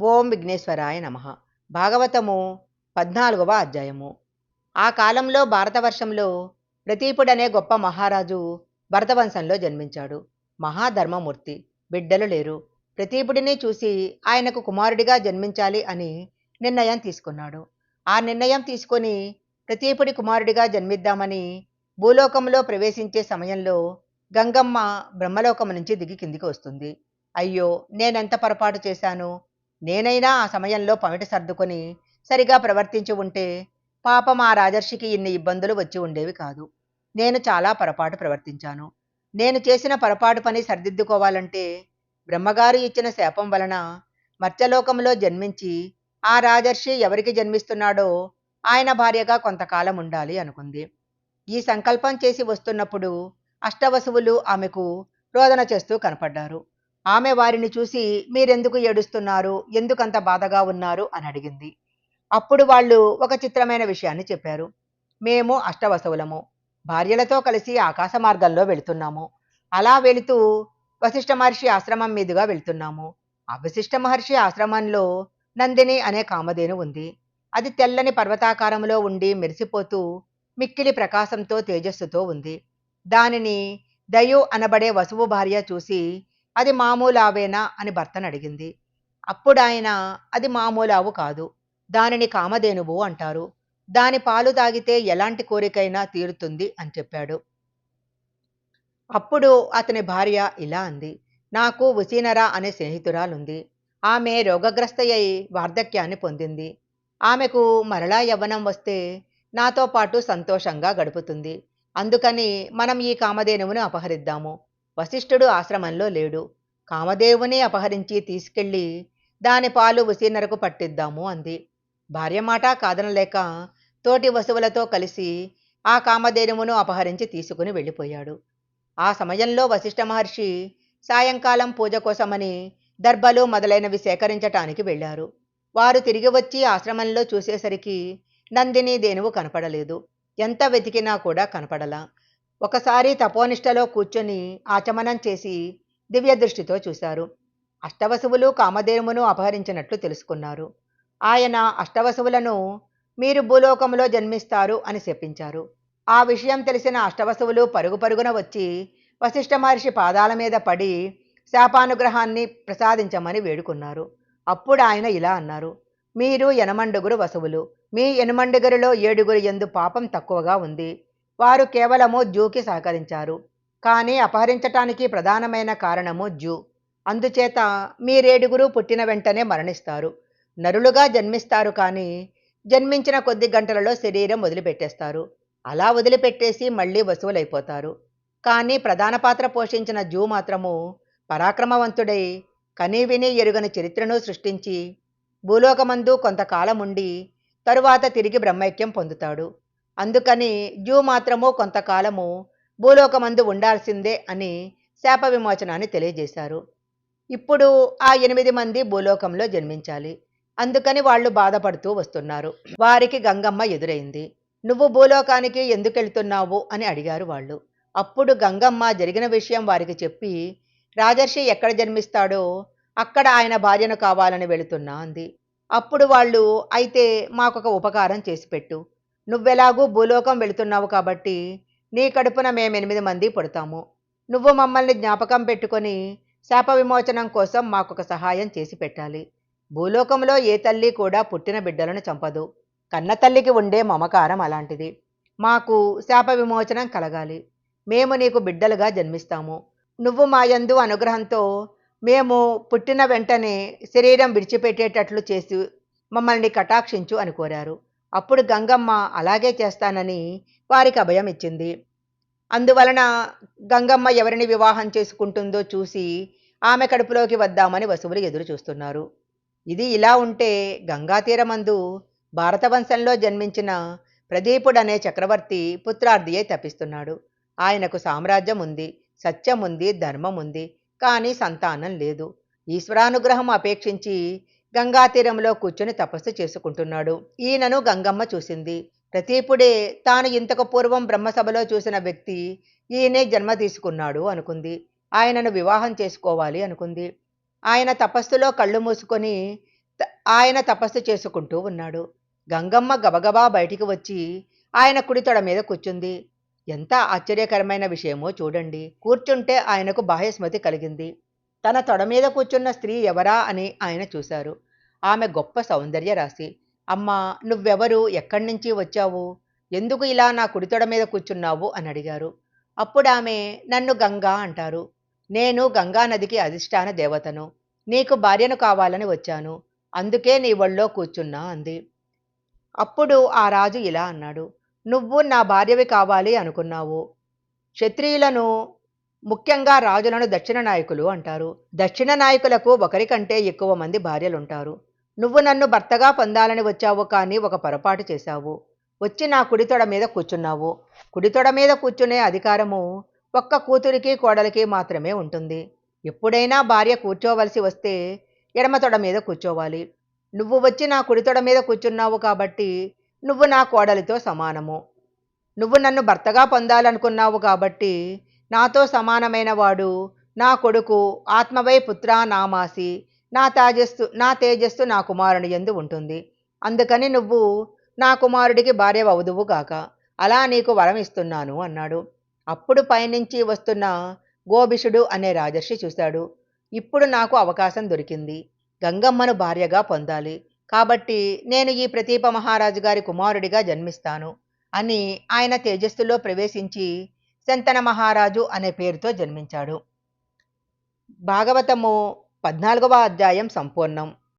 ఓం విఘ్నేశ్వరాయ నమ. భాగవతము పద్నాలుగవ అధ్యాయము. ఆ కాలంలో భారతవర్షంలో ప్రతీపుడనే గొప్ప మహారాజు భరతవంశంలో జన్మించాడు. మహాధర్మమూర్తి. బిడ్డలు లేరు. ప్రతీపుడిని చూసి ఆయనకు కుమారుడిగా జన్మించాలి అని నిర్ణయం తీసుకున్నాడు. ఆ నిర్ణయం తీసుకొని ప్రతీపుడి కుమారుడిగా జన్మిద్దామని భూలోకంలో ప్రవేశించే సమయంలో గంగమ్మ బ్రహ్మలోకం నుంచి దిగి కిందికి వస్తుంది. అయ్యో నేనెంత పొరపాటు చేశాను? నేనైనా ఆ సమయంలో పమిట సర్దుకొని సరిగా ప్రవర్తించి ఉంటే పాపం ఆ రాజర్షికి ఇన్ని ఇబ్బందులు వచ్చి ఉండేవి కాదు. నేను చాలా పొరపాటు ప్రవర్తించాను. నేను చేసిన పొరపాటు పని సరిదిద్దుకోవాలంటే బ్రహ్మగారు ఇచ్చిన శాపం వలన మత్స్యలోకంలో జన్మించి ఆ రాజర్షి ఎవరికి జన్మిస్తున్నాడో ఆయన భార్యగా కొంతకాలం ఉండాలి అనుకుంది. ఈ సంకల్పం చేసి వస్తున్నప్పుడు అష్టవసువులు ఆమెకు రోదన చేస్తూ కనపడ్డారు. ఆమె వారిని చూసి మీరెందుకు ఏడుస్తున్నారు? ఎందుకంత బాధగా ఉన్నారు? అని అడిగింది. అప్పుడు వాళ్ళు ఒక చిత్రమైన విషయాన్ని చెప్పారు. మేము అష్టవసవులము. భార్యలతో కలిసి ఆకాశ మార్గంలో వెళుతున్నాము. అలా వెళుతూ వశిష్ఠ మహర్షి ఆశ్రమం మీదుగా వెళ్తున్నాము. ఆ వశిష్ఠ మహర్షి ఆశ్రమంలో నందిని అనే కామధేను ఉంది. అది తెల్లని పర్వతాకారంలో ఉండి మెరిసిపోతూ మిక్కిలి ప్రకాశంతో తేజస్సుతో ఉంది. దానిని దయు అనబడే వసువు భార్య చూసి అది మామూలావేనా అని భర్తను అడిగింది. అప్పుడు ఆయన అది మామూలావు కాదు దానిని కామధేనువు అంటారు దాని పాలు తాగితే ఎలాంటి కోరికైనా తీరుతుంది అని చెప్పాడు. అప్పుడు అతని భార్య ఇలా అంది నాకు ఉసీనరా అనే స్నేహితురాలుంది. ఆమె రోగగ్రస్తయ్యి వార్ధక్యాన్ని పొందింది. ఆమెకు మరలా యవ్వనం వస్తే నాతో పాటు సంతోషంగా గడుపుతుంది. అందుకని మనం ఈ కామధేనువును అపహరిద్దాము. వశిష్ఠుడు ఆశ్రమంలో లేడు. కామదేవుని అపహరించి తీసుకెళ్ళి దాని పాలు ఉసీనరకు పట్టిద్దాము అంది. భార్య మాట కాదనలేక తోటి వసువులతో కలిసి ఆ కామధేనువును అపహరించి తీసుకుని వెళ్ళిపోయాడు. ఆ సమయంలో వశిష్ఠ మహర్షి సాయంకాలం పూజ కోసమని దర్భలు మొదలైనవి సేకరించటానికి వెళ్ళారు. వారు తిరిగి వచ్చి ఆశ్రమంలో చూసేసరికి నందిని దేనువు కనపడలేదు. ఎంత వెతికినా కూడా కనపడలా. ఒకసారి తపోనిష్టలో కూర్చొని ఆచమనం చేసి దివ్యదృష్టితో చూశారు. అష్టవసువులు కామధేనువును అపహరించినట్లు తెలుసుకున్నారు. ఆయన అష్టవసువులను మీరు భూలోకంలో జన్మిస్తారు అని చెప్పించారు ఆ విషయం తెలిసిన అష్టవసువులు పరుగు పరుగున వచ్చి వశిష్ఠ మహర్షి పాదాల మీద పడి శాపానుగ్రహాన్ని ప్రసాదించమని వేడుకున్నారు. అప్పుడు ఆయన ఇలా అన్నారు. మీరు ఎనమండుగురు వసువులు. మీ ఎనమండుగురిలో ఏడుగురు ఎందు పాపం తక్కువగా ఉంది. వారు కేవలము జూకి సహకరించారు. కానీ అపహరించటానికి ప్రధానమైన కారణము జూ. అందుచేత మీరేడుగురు పుట్టిన వెంటనే మరణిస్తారు. నరులుగా జన్మిస్తారు కానీ జన్మించిన కొద్ది గంటలలో శరీరం వదిలిపెట్టేస్తారు. అలా వదిలిపెట్టేసి మళ్ళీ వసువులైపోతారు కానీ ప్రధాన పాత్ర పోషించిన జూ మాత్రము పరాక్రమవంతుడై కనీవిని ఎరుగని చరిత్రను సృష్టించి భూలోకమందు కొంతకాలం ఉండి తరువాత తిరిగి బ్రహ్మైక్యం పొందుతాడు. అందుకని జూ మాత్రము కొంతకాలము భూలోకమందు ఉండాల్సిందే అని శాప విమోచనాన్ని తెలియజేశారు. ఇప్పుడు ఆ ఎనిమిది మంది భూలోకంలో జన్మించాలి. అందుకని వాళ్ళు బాధపడుతూ వస్తున్నారు. వారికి గంగమ్మ ఎదురైంది. నువ్వు భూలోకానికి ఎందుకెళ్తున్నావు? అని అడిగారు వాళ్ళు. అప్పుడు గంగమ్మ జరిగిన విషయం వారికి చెప్పి రాజర్షి ఎక్కడ జన్మిస్తాడో అక్కడ ఆయన భార్యను కావాలని వెళుతున్నా అంది. అప్పుడు వాళ్ళు అయితే మాకొక ఉపకారం చేసి పెట్టు. నువ్వెలాగూ భూలోకం వెళుతున్నావు కాబట్టి నీ కడుపున మేము ఎనిమిది మంది పుడతాము. నువ్వు మమ్మల్ని జ్ఞాపకం పెట్టుకొని శాప విమోచనం కోసం మాకొక సహాయం చేసి పెట్టాలి. భూలోకంలో ఏ తల్లి కూడా పుట్టిన బిడ్డలను చంపదు. కన్న తల్లికి ఉండే మమకారం అలాంటిది. మాకు శాప విమోచనం కలగాలి. మేము నీకు బిడ్డలుగా జన్మిస్తాము. నువ్వు మా యందు అనుగ్రహంతో మేము పుట్టిన వెంటనే శరీరం విడిచిపెట్టేటట్లు చేసి మమ్మల్ని కటాక్షించు అని కోరారు. అప్పుడు గంగమ్మ అలాగే చేస్తానని వారికి అభయం ఇచ్చింది. అందువలన గంగమ్మ ఎవరిని వివాహం చేసుకుంటుందో చూసి ఆమె కడుపులోకి వద్దామని వసువులు ఎదురు చూస్తున్నారు. ఇది ఇలా ఉంటే గంగా తీరమందు భారతవంశంలో జన్మించిన ప్రదీపుడనే చక్రవర్తి పుత్రార్థియే తప్పిస్తున్నాడు ఆయనకు సామ్రాజ్యం ఉంది సత్యం ఉంది ధర్మం ఉంది కానీ సంతానం లేదు. ఈశ్వరానుగ్రహం అపేక్షించి గంగా తీరంలో కూర్చుని తపస్సు చేసుకుంటున్నాడు. ఈయనను గంగమ్మ చూసింది. ప్రతీపుడే తాను ఇంతకు పూర్వం బ్రహ్మసభలో చూసిన వ్యక్తి ఈయనే జన్మ తీసుకున్నాడు అనుకుంది. ఆయనను వివాహం చేసుకోవాలి అనుకుంది. ఆయన తపస్సులో కళ్ళు మూసుకొని ఆయన తపస్సు చేసుకుంటూ ఉన్నాడు. గంగమ్మ గబగబా బయటికి వచ్చి ఆయన కుడితొడ మీద కూర్చుంది. ఎంత ఆశ్చర్యకరమైన విషయమో చూడండి. కూర్చుంటే ఆయనకు బాహ్యస్మృతి కలిగింది. తన తొడ మీద కూర్చున్న స్త్రీ ఎవరా అని ఆయన చూశారు. ఆమె గొప్ప సౌందర్య రాశి అమ్మా నువ్వెవరు? ఎక్కడి నుంచి వచ్చావు? ఎందుకు ఇలా నా కుడి తొడ మీద కూర్చున్నావు? అని అడిగారు. అప్పుడు ఆమె నన్ను గంగా అంటారు. నేను గంగా నదికి అధిష్టాన దేవతను. నీకు భార్యను కావాలని వచ్చాను. అందుకే నీ ఒళ్ళో కూర్చున్నా అంది. అప్పుడు ఆ రాజు ఇలా అన్నాడు. నువ్వు నా భార్యవి కావాలి అనుకున్నావు. క్షత్రియులను ముఖ్యంగా రాజులను దక్షిణ నాయకులు అంటారు. దక్షిణ నాయకులకు ఒకరికంటే ఎక్కువ మంది భార్యలుంటారు. నువ్వు నన్ను భర్తగా పొందాలని వచ్చావు కానీ ఒక పొరపాటు చేశావు. వచ్చి నా కుడితొడ మీద కూర్చున్నావు. కుడితొడ మీద కూర్చునే అధికారము ఒక్క కూతురికి కోడలికి మాత్రమే ఉంటుంది. ఎప్పుడైనా భార్య కూర్చోవలసి వస్తే ఎడమ తొడ మీద కూర్చోవాలి. నువ్వు వచ్చి నా కుడితొడ మీద కూర్చున్నావు కాబట్టి నువ్వు నా కోడలితో సమానము. నువ్వు నన్ను భర్తగా పొందాలనుకున్నావు కాబట్టి నాతో సమానమైన వాడు నా కొడుకు ఆత్మవై పుత్ర నామాసి నా తేజస్సు నా తేజస్సు నా కుమారుని ఎందు ఉంటుంది. అందుకని నువ్వు నా కుమారుడికి భార్య అవుదువు గాక. అలా నీకు వరం ఇస్తున్నాను అన్నాడు. అప్పుడు పైనుంచి వస్తున్న గోభిషుడు అనే రాజర్షి చూశాడు. ఇప్పుడు నాకు అవకాశం దొరికింది. గంగమ్మను భార్యగా పొందాలి. కాబట్టి నేను ఈ ప్రతీప మహారాజు గారి కుమారుడిగా జన్మిస్తాను అని ఆయన తేజస్సులో ప్రవేశించి శంతన మహారాజు అనే పేరుతో జన్మించాడు. భాగవతము పద్నాలుగవ అధ్యాయం సంపూర్ణం.